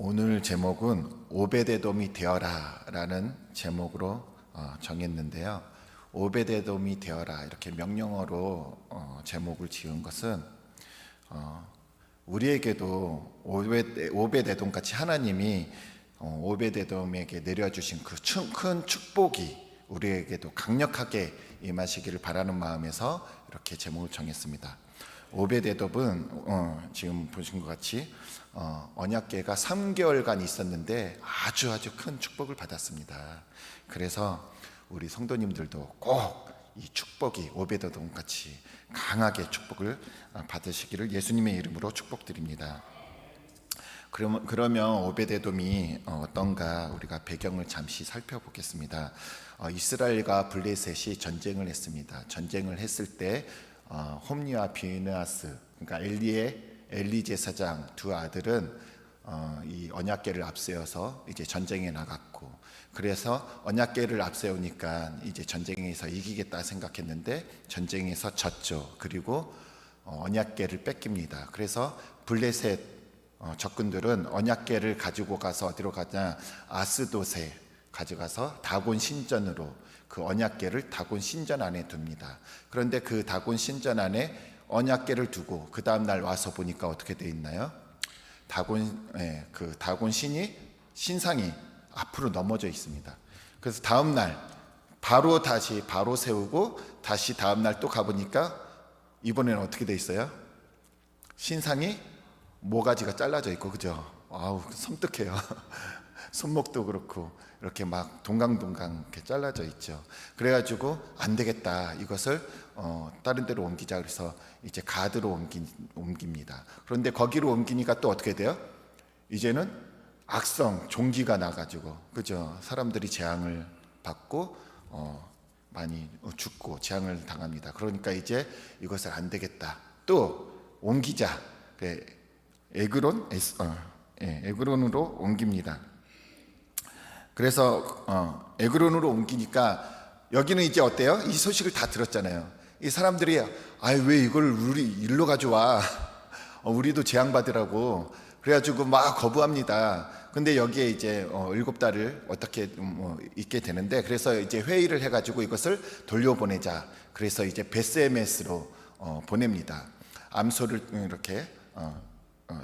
오늘 제목은 오베데돔이 되어라 라는 제목으로 어, 정했는데요. 오베데돔이 되어라 이렇게 명령어로 어, 제목을 지은 것은 어, 우리에게도 오베, 오베데돔 같이 하나님이 어, 오베데돔에게 내려주신 그 큰 축복이 우리에게도 강력하게 임하시기를 바라는 마음에서 이렇게 제목을 정했습니다. 오베데돔은 어, 지금 보신 것 같이 어, 언약계가 3개월간 있었는데 아주 아주 큰 축복을 받았습니다. 그래서 우리 성도님들도 꼭 이 축복이 오베데돔 같이 강하게 축복을 어, 받으시기를 예수님의 이름으로 축복드립니다. 그러면, 그러면 오베데돔이 어, 어떤가 우리가 배경을 잠시 살펴보겠습니다. 어, 이스라엘과 블레셋이 전쟁을 했습니다. 전쟁을 했을 때 어, 홈리와 비느아스 그러니까 엘리의 엘리 제사장 두 아들은 어, 이 언약궤를 앞세워서 이제 전쟁에 나갔고 그래서 언약궤를 앞세우니까 이제 전쟁에서 이기겠다 생각했는데 전쟁에서 졌죠. 그리고 어, 언약궤를 뺏깁니다. 그래서 블레셋 어, 적군들은 언약궤를 가지고 가서 어디로 가냐 아스도세 가져가서 다곤 신전으로 그 언약궤를 다곤 신전 안에 둡니다. 그런데 그 다곤 신전 안에 언약궤를 두고 그 다음 날 와서 보니까 어떻게 돼 있나요? 다곤 예, 그 다곤 신이 신상이 앞으로 넘어져 있습니다. 그래서 다음 날 바로 다시 바로 세우고 다시 다음 날 또 가보니까 이번에는 어떻게 돼 있어요? 신상이 모가지가 잘라져 있고 그죠? 아우 섬뜩해요. 손목도 그렇고 이렇게 막 동강동강 이렇게 잘라져 있죠. 그래가지고 안 되겠다 이것을 어, 다른 데로 옮기자 그래서 이제 가드로 옮기, 옮깁니다. 그런데 거기로 옮기니까 또 어떻게 돼요? 이제는 악성 종기가 나가지고 그죠? 사람들이 재앙을 받고 어, 많이 죽고 재앙을 당합니다. 그러니까 이제 이것을 안 되겠다. 또 옮기자. 그 에그론 에스, 어, 예, 에그론으로 옮깁니다. 그래서 어, 에그론으로 옮기니까 여기는 이제 어때요? 이 소식을 다 들었잖아요. 이 사람들이 아유 왜 이걸 우리 일로 가져와? 어, 우리도 재앙 받으라고 그래가지고 막 거부합니다. 근데 여기에 이제 어, 일곱 달을 어떻게 음, 뭐 있게 되는데 그래서 이제 회의를 해가지고 이것을 돌려보내자. 그래서 이제 베스에메스로 어, 보냅니다. 암소를 이렇게 어, 어,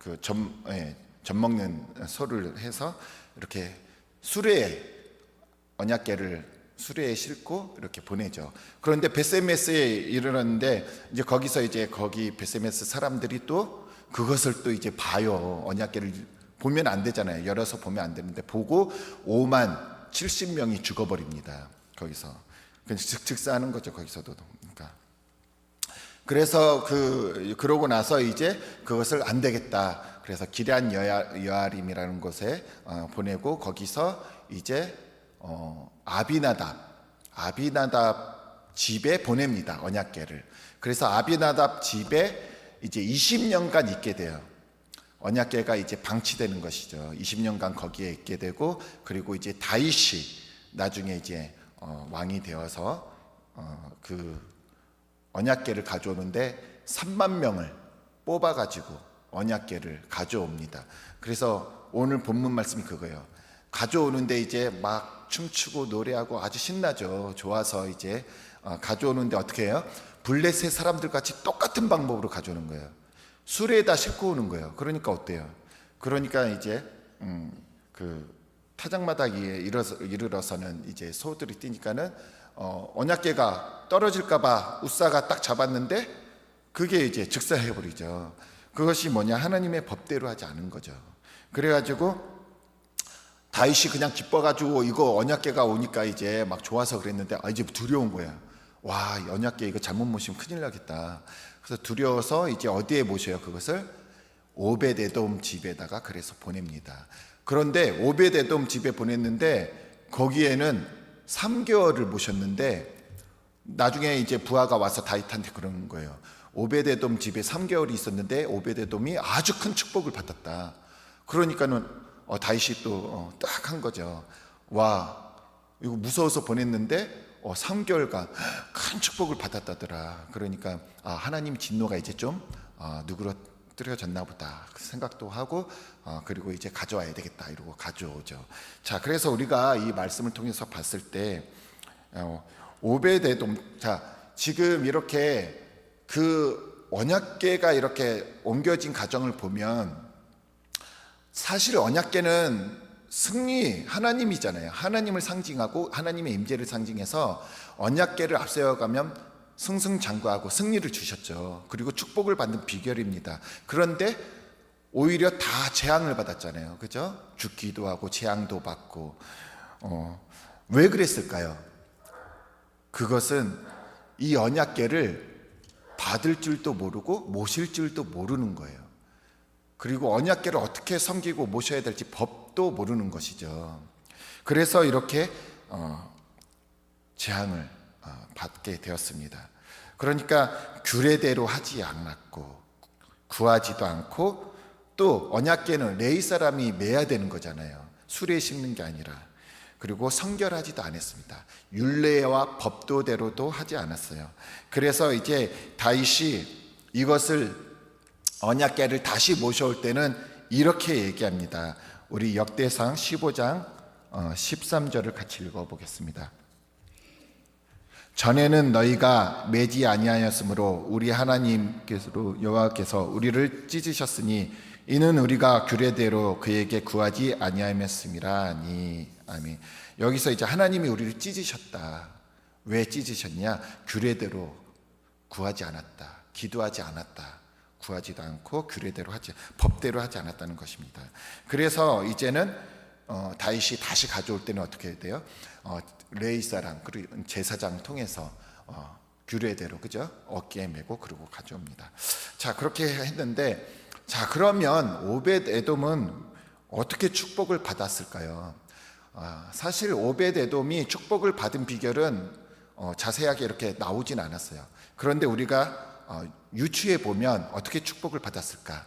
그점 예, 점 먹는 소를 해서 이렇게 수레에 언약궤를 수레에 싣고 이렇게 보내죠. 그런데 베세메스에 이르렀는데 이제 거기서 이제 거기 베세메스 사람들이 또 그것을 또 이제 봐요. 언약궤를 보면 안 되잖아요. 열어서 보면 안 되는데 보고 5만 70명이 죽어버립니다. 거기서 즉 즉사하는 거죠. 거기서도 그러니까 그래서 그 그러고 나서 이제 그것을 안 되겠다. 그래서 여야, 여아림이라는 곳에 어, 보내고 거기서 이제 어, 아비나답 아비나답 집에 보냅니다. 언약궤를. 그래서 아비나답 집에 이제 20년간 있게 돼요. 언약궤가 이제 방치되는 것이죠. 20년간 거기에 있게 되고 그리고 이제 다윗이 나중에 이제 어, 왕이 되어서 어, 그 언약궤를 가져오는데 3만 명을 뽑아 가지고 언약궤를 가져옵니다. 그래서 오늘 본문 말씀이 그거예요. 가져오는데 이제 막 춤추고 노래하고 아주 신나죠. 좋아서 이제 어, 가져오는데 어떻게 해요? 블레셋 사람들 같이 똑같은 방법으로 가져오는 거예요. 수레에다 싣고 오는 거예요. 그러니까 어때요? 그러니까 이제 음, 그 타작마당에 이르러서, 이르러서 는 이제 소들이 뛰니까는 어, 언약궤가 떨어질까봐 우사가 딱 잡았는데 그게 이제 즉사해 버리죠. 그것이 뭐냐 하나님의 법대로 하지 않은 거죠. 그래가지고 다윗이 그냥 기뻐가지고 이거 언약궤가 오니까 이제 막 좋아서 그랬는데 아 이제 두려운 거야. 와 언약궤 이거 잘못 모시면 큰일 나겠다. 그래서 두려워서 이제 어디에 모셔요 그것을 오베데돔 집에다가 그래서 보냅니다. 그런데 오베데돔 집에 보냈는데 거기에는 3개월을 모셨는데 나중에 이제 부하가 와서 다윗한테 그러는 거예요. 오베데돔 집에 3개월이 있었는데 오베데돔이 아주 큰 축복을 받았다. 그러니까는 어, 다윗이 또 딱 한 거죠. 와 이거 무서워서 보냈는데 어, 3개월간 큰 축복을 받았다더라. 그러니까 아, 하나님 진노가 이제 좀 아, 누그러뜨 엎드려졌나 보다 그 생각도 하고 어, 그리고 이제 가져와야 되겠다 이러고 가져오죠. 자 그래서 우리가 이 말씀을 통해서 봤을 때 어, 오베데돔 자 지금 이렇게 그 언약계가 이렇게 옮겨진 가정을 보면 사실 언약계는 승리 하나님이잖아요. 하나님을 상징하고 하나님의 임재를 상징해서 언약계를 앞세워가면 승승장구하고 승리를 주셨죠. 그리고 축복을 받는 비결입니다. 그런데 오히려 다 재앙을 받았잖아요. 그죠? 죽기도 하고 재앙도 받고 어, 왜 그랬을까요? 그것은 이 언약계를 받을 줄도 모르고 모실 줄도 모르는 거예요. 그리고 언약계를 어떻게 섬기고 모셔야 될지 법도 모르는 것이죠. 그래서 이렇게 어, 재앙을 어, 받게 되었습니다. 그러니까 규례대로 하지 않았고 구하지도 않고 또 언약계는 레이 사람이 매야 되는 거잖아요. 수레 심는 게 아니라 그리고 성결하지도 않았습니다. 율례와 법도대로도 하지 않았어요. 그래서 이제 다윗이 이것을 언약계를 다시 모셔올 때는 이렇게 얘기합니다. 우리 역대상 15장 13절을 같이 읽어보겠습니다. 전에는 너희가 매지 아니하였으므로 우리 하나님께서 여호와께서 우리를 찢으셨으니 이는 우리가 규례대로 그에게 구하지 아니하였음이라니 아멘. 여기서 이제 하나님이 우리를 찢으셨다. 왜 찢으셨냐? 규례대로 구하지 않았다. 기도하지 않았다. 구하지도 않고 규례대로 하지 법대로 하지 않았다는 것입니다. 그래서 이제는 어, 다윗이 다시 가져올 때는 어떻게 해야 돼요? 어, 레이 사람 그리고 제사장 통해서 어, 규례대로 그죠? 어깨에 메고 그리고 가져옵니다. 자 그렇게 했는데 자 그러면 오벳 에돔은 어떻게 축복을 받았을까요? 아, 사실 오벳 에돔이 축복을 받은 비결은 어, 자세하게 이렇게 나오진 않았어요. 그런데 우리가 어, 유추해 보면 어떻게 축복을 받았을까?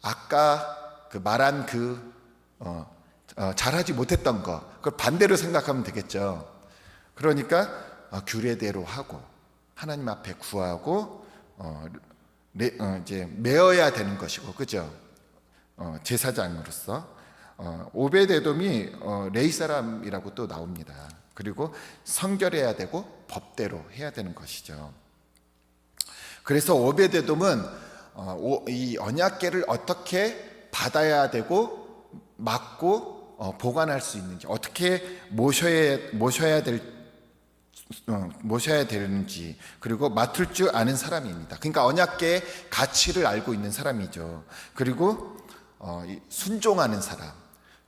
아까 그 말한 그 어, 어, 잘하지 못했던 거, 그걸 반대로 생각하면 되겠죠. 그러니까 어, 규례대로 하고 하나님 앞에 구하고 이제 메어야 되는 것이고, 그죠? 어, 제사장으로서 어, 오베데돔이 어, 레이 사람이라고 또 나옵니다. 그리고 성결해야 되고 법대로 해야 되는 것이죠. 그래서 오베데돔은 어, 오- 이 언약계를 어떻게 받아야 되고 맡고 어, 보관할 수 있는지 어떻게 모셔야 모셔야 될 어, 모셔야 되는지 그리고 맡을 줄 아는 사람입니다. 그러니까 언약계의 가치를 알고 있는 사람이죠. 그리고 어, 이 순종하는 사람.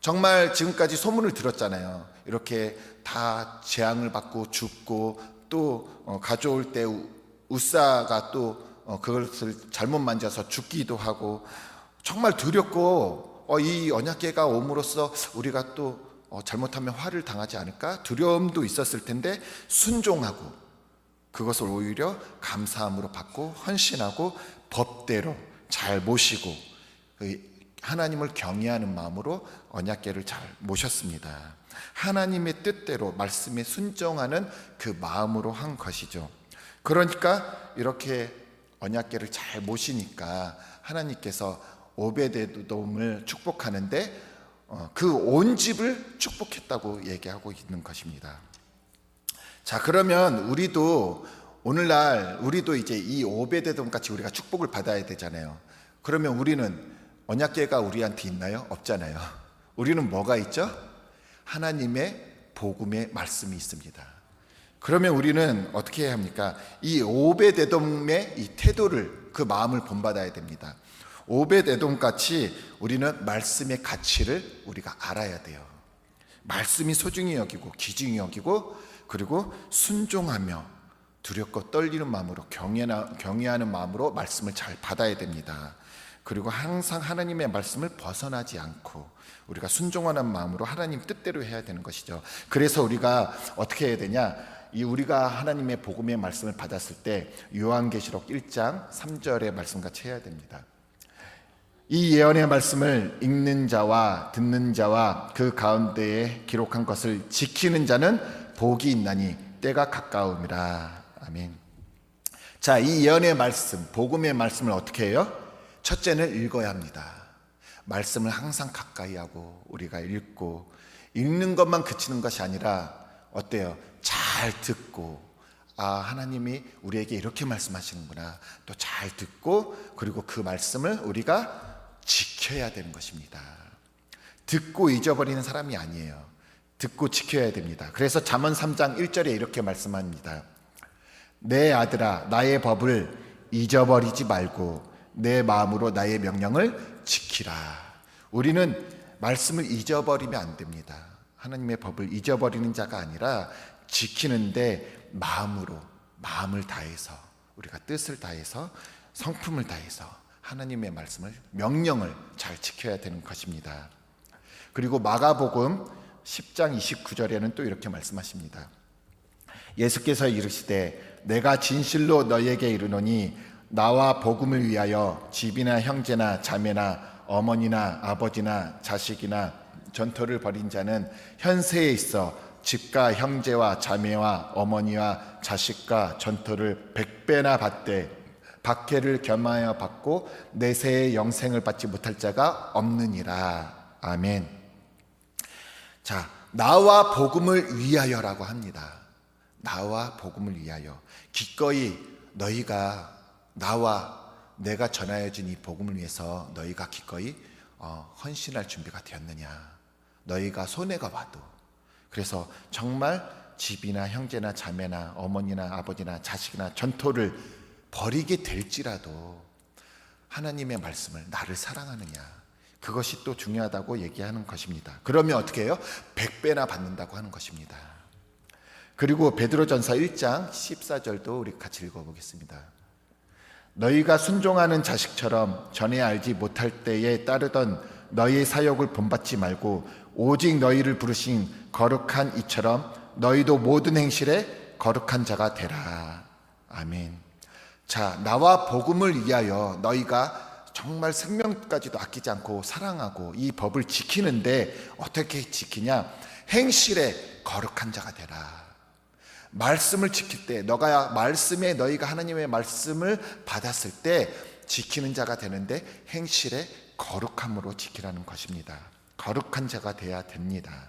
정말 지금까지 소문을 들었잖아요. 이렇게 다 재앙을 받고 죽고 또 어, 가져올 때 우- 우사가 또 어, 그것을 잘못 만져서 죽기도 하고 정말 두렵고 어, 이 언약계가 옴으로써 우리가 또 어, 잘못하면 화를 당하지 않을까 두려움도 있었을 텐데 순종하고 그것을 오히려 감사함으로 받고 헌신하고 법대로 잘 모시고 그 하나님을 경외하는 마음으로 언약계를 잘 모셨습니다. 하나님의 뜻대로 말씀에 순종하는 그 마음으로 한 것이죠. 그러니까 이렇게 언약계를 잘 모시니까 하나님께서 오베데돔을 축복하는데 어, 그 온 집을 축복했다고 얘기하고 있는 것입니다. 자 그러면 우리도 오늘날 우리도 이제 이 오베데돔 같이 우리가 축복을 받아야 되잖아요. 그러면 우리는 언약계가 우리한테 있나요? 없잖아요. 우리는 뭐가 있죠? 하나님의 복음의 말씀이 있습니다. 그러면 우리는 어떻게 해야 합니까? 이 오베데돔의 이 태도를 그 마음을 본받아야 됩니다. 오베데돔 같이 우리는 말씀의 가치를 우리가 알아야 돼요. 말씀이 소중히 여기고 귀중히 여기고 그리고 순종하며 두렵고 떨리는 마음으로 경외나, 경외하는 마음으로 말씀을 잘 받아야 됩니다. 그리고 항상 하나님의 말씀을 벗어나지 않고 우리가 순종하는 마음으로 하나님 뜻대로 해야 되는 것이죠. 그래서 우리가 어떻게 해야 되냐? 이 우리가 하나님의 복음의 말씀을 받았을 때 요한계시록 1장 3절의 말씀같이 해야 됩니다. 이 예언의 말씀을 읽는 자와 듣는 자와 그 가운데에 기록한 것을 지키는 자는 복이 있나니 때가 가까움이라. 아멘. 자, 이 예언의 말씀, 복음의 말씀을 어떻게 해요? 첫째는 읽어야 합니다. 말씀을 항상 가까이 하고 우리가 읽고 읽는 것만 그치는 것이 아니라 어때요? 잘 듣고 아 하나님이 우리에게 이렇게 말씀하시는구나 또 잘 듣고 그리고 그 말씀을 우리가 지켜야 되는 것입니다. 듣고 잊어버리는 사람이 아니에요. 듣고 지켜야 됩니다. 그래서 잠언 3장 1절에 이렇게 말씀합니다. 내 아들아 나의 법을 잊어버리지 말고 내 마음으로 나의 명령을 지키라. 우리는 말씀을 잊어버리면 안 됩니다. 하나님의 법을 잊어버리는 자가 아니라 지키는데 마음으로 마음을 다해서 우리가 뜻을 다해서 성품을 다해서 하나님의 말씀을 명령을 잘 지켜야 되는 것입니다. 그리고 마가복음 10장 29절에는 또 이렇게 말씀하십니다. 예수께서 이르시되 내가 진실로 너희에게 이르노니 나와 복음을 위하여 집이나 형제나 자매나 어머니나 아버지나 자식이나 전토를 벌인 자는 현세에 있어 집과 형제와 자매와 어머니와 자식과 전토를 백배나 받되 박해를 겸하여 받고 내세의 영생을 받지 못할 자가 없느니라. 아멘. 자, 나와 복음을 위하여라고 합니다. 나와 복음을 위하여. 기꺼이 너희가 나와 내가 전하여 준이 복음을 위해서 너희가 기꺼이 어, 헌신할 준비가 되었느냐. 너희가 손해가 와도. 그래서 정말 집이나 형제나 자매나 어머니나 아버지나 자식이나 전토를 버리게 될지라도 하나님의 말씀을 나를 사랑하느냐. 그것이 또 중요하다고 얘기하는 것입니다. 그러면 어떻게 해요? 100배나 받는다고 하는 것입니다. 그리고 베드로전서 1장 14절도 우리 같이 읽어 보겠습니다. 너희가 순종하는 자식처럼 전에 알지 못할 때에 따르던 너희의 사역을 본받지 말고 오직 너희를 부르신 거룩한 이처럼 너희도 모든 행실에 거룩한 자가 되라. 아멘. 자, 나와 복음을 위하여 너희가 정말 생명까지도 아끼지 않고 사랑하고 이 법을 지키는데 어떻게 지키냐? 행실에 거룩한 자가 되라. 말씀을 지킬 때 너가 말씀에 너희가 하나님의 말씀을 받았을 때 지키는 자가 되는데 행실에 거룩함으로 지키라는 것입니다. 거룩한 자가 돼야 됩니다.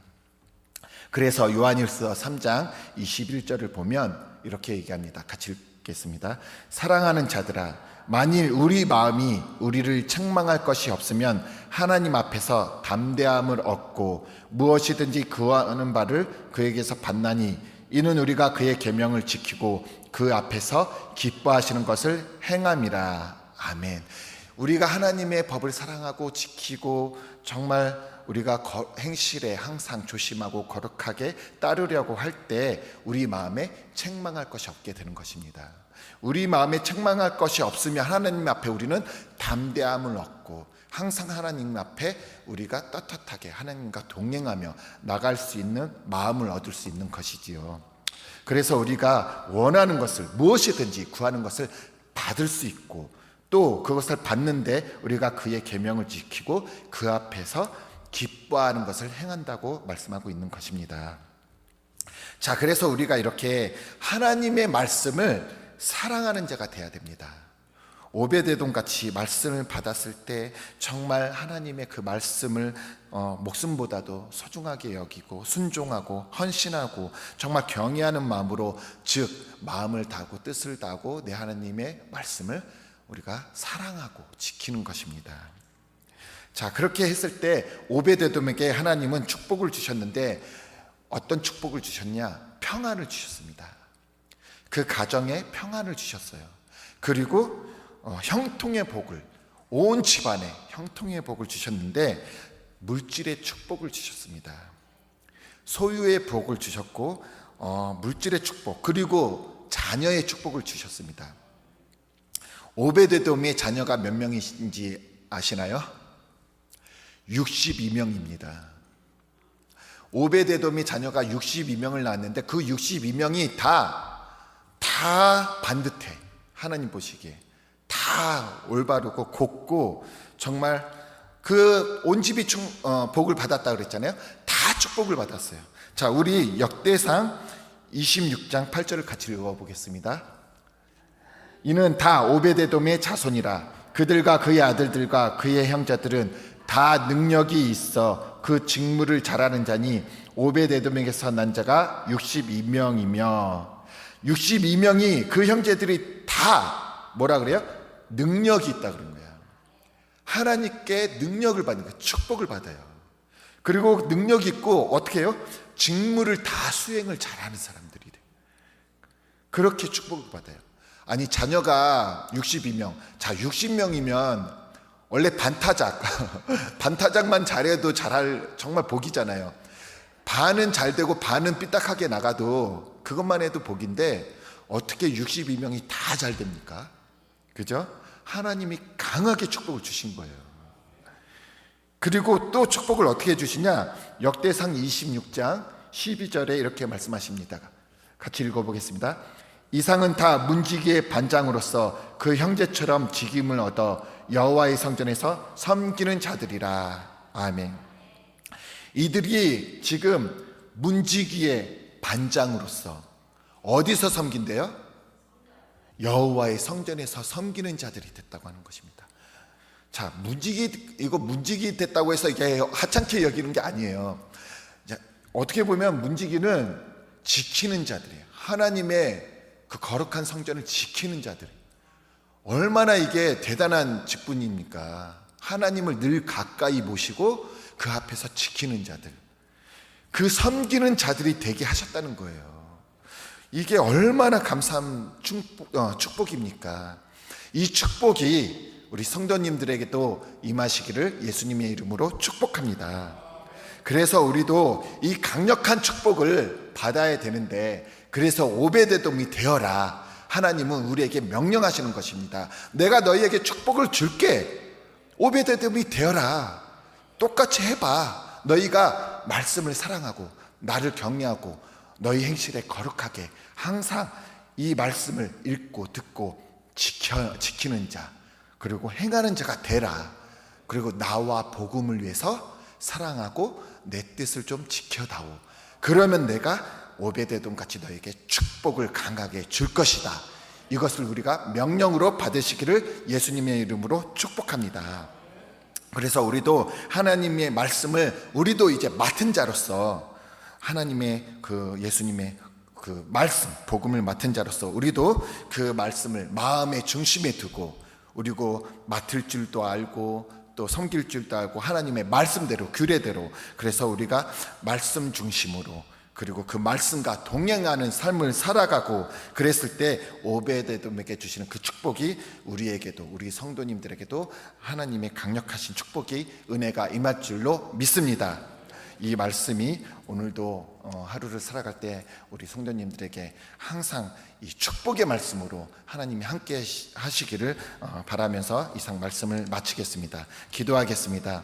그래서 요한일서 3장 21절을 보면 이렇게 얘기합니다. 같이 읽겠습니다. 사랑하는 자들아 만일 우리 마음이 우리를 책망할 것이 없으면 하나님 앞에서 담대함을 얻고 무엇이든지 구하는 바를 그에게서 받나니 이는 우리가 그의 계명을 지키고 그 앞에서 기뻐하시는 것을 행함이라. 아멘. 우리가 하나님의 법을 사랑하고 지키고 정말 우리가 행실에 항상 조심하고 거룩하게 따르려고 할 때 우리 마음에 책망할 것이 없게 되는 것입니다. 우리 마음에 책망할 것이 없으면 하나님 앞에 우리는 담대함을 얻고 항상 하나님 앞에 우리가 떳떳하게 하나님과 동행하며 나갈 수 있는 마음을 얻을 수 있는 것이지요. 그래서 우리가 원하는 것을 무엇이든지 구하는 것을 받을 수 있고 또 그것을 받는데 우리가 그의 계명을 지키고 그 앞에서 기뻐하는 것을 행한다고 말씀하고 있는 것입니다. 자, 그래서 우리가 이렇게 하나님의 말씀을 사랑하는 자가 돼야 됩니다. 오베데돔 같이 말씀을 받았을 때 정말 하나님의 그 말씀을 어, 목숨보다도 소중하게 여기고 순종하고 헌신하고 정말 경외하는 마음으로 즉 마음을 다하고 뜻을 다하고 내 하나님의 말씀을 우리가 사랑하고 지키는 것입니다. 자 그렇게 했을 때 오베데돔에게 하나님은 축복을 주셨는데 어떤 축복을 주셨냐? 평안을 주셨습니다. 그 가정에 평안을 주셨어요. 그리고 어, 형통의 복을 온 집안에 형통의 복을 주셨는데 물질의 축복을 주셨습니다. 소유의 복을 주셨고 어, 물질의 축복 그리고 자녀의 축복을 주셨습니다. 오베데돔의 자녀가 몇 명이신지 아시나요? 62명입니다. 오베데돔이 자녀가 62명을 낳았는데 그 62명이 다, 다 반듯해. 하나님 보시기에. 다 올바르고 곱고 정말 그 온 집이 충, 어, 복을 받았다 그랬잖아요. 다 축복을 받았어요. 자, 우리 역대상 26장 8절을 같이 읽어보겠습니다. 이는 다 오베데돔의 자손이라 그들과 그의 아들들과 그의 형제들은 다 능력이 있어 그 직무를 잘하는 자니 오베데돔에게서 난 자가 62명이며 62명이 그 형제들이 다 뭐라 그래요? 능력이 있다 그런 거야. 하나님께 능력을 받는 거야. 축복을 받아요. 그리고 능력 있고 어떻게 해요? 직무를 다 수행을 잘하는 사람들이 돼. 그렇게 축복을 받아요. 아니 자녀가 62명. 자, 60명이면 원래 반타작. 반타작만 잘해도 잘할 정말 복이잖아요. 반은 잘 되고 반은 삐딱하게 나가도 그것만 해도 복인데 어떻게 62명이 다 잘 됩니까? 그죠? 하나님이 강하게 축복을 주신 거예요. 그리고 또 축복을 어떻게 해주시냐? 역대상 26장 12절에 이렇게 말씀하십니다. 같이 읽어보겠습니다. 이상은 다 문지기의 반장으로서 그 형제처럼 직임을 얻어 여호와의 성전에서 섬기는 자들이라. 아멘. 이들이 지금 문지기의 반장으로서 어디서 섬긴대요? 여호와의 성전에서 섬기는 자들이 됐다고 하는 것입니다. 자, 문지기 이거 문지기 됐다고 해서 이게 하찮게 여기는 게 아니에요. 자, 어떻게 보면 문지기는 지키는 자들이에요. 하나님의 그 거룩한 성전을 지키는 자들. 얼마나 이게 대단한 직분입니까? 하나님을 늘 가까이 모시고 그 앞에서 지키는 자들. 그 섬기는 자들이 되게 하셨다는 거예요. 이게 얼마나 감사한 축복, 어, 축복입니까? 이 축복이 우리 성도님들에게도 임하시기를 예수님의 이름으로 축복합니다. 그래서 우리도 이 강력한 축복을 받아야 되는데 그래서 오베데돔이 되어라. 하나님은 우리에게 명령하시는 것입니다. 내가 너희에게 축복을 줄게. 오베데돔이 되어라. 똑같이 해봐. 너희가 말씀을 사랑하고 나를 경외하고 너희 행실에 거룩하게 항상 이 말씀을 읽고 듣고 지켜, 지키는 자 그리고 행하는 자가 되라. 그리고 나와 복음을 위해서 사랑하고 내 뜻을 좀 지켜다오. 그러면 내가 오베데돔 같이 너에게 축복을 강하게 줄 것이다. 이것을 우리가 명령으로 받으시기를 예수님의 이름으로 축복합니다. 그래서 우리도 하나님의 말씀을 우리도 이제 맡은 자로서 하나님의 그 예수님의 그 말씀, 복음을 맡은 자로서 우리도 그 말씀을 마음의 중심에 두고 그리고 맡을 줄도 알고 또 섬길 줄도 알고 하나님의 말씀대로 규례대로 그래서 우리가 말씀 중심으로 그리고 그 말씀과 동행하는 삶을 살아가고 그랬을 때 오베데돔에게 주시는 그 축복이 우리에게도 우리 성도님들에게도 하나님의 강력하신 축복이 은혜가 임할 줄로 믿습니다. 이 말씀이 오늘도 어, 하루를 살아갈 때 우리 성도님들에게 항상 이 축복의 말씀으로 하나님이 함께 하시기를 어, 바라면서 이상 말씀을 마치겠습니다. 기도하겠습니다.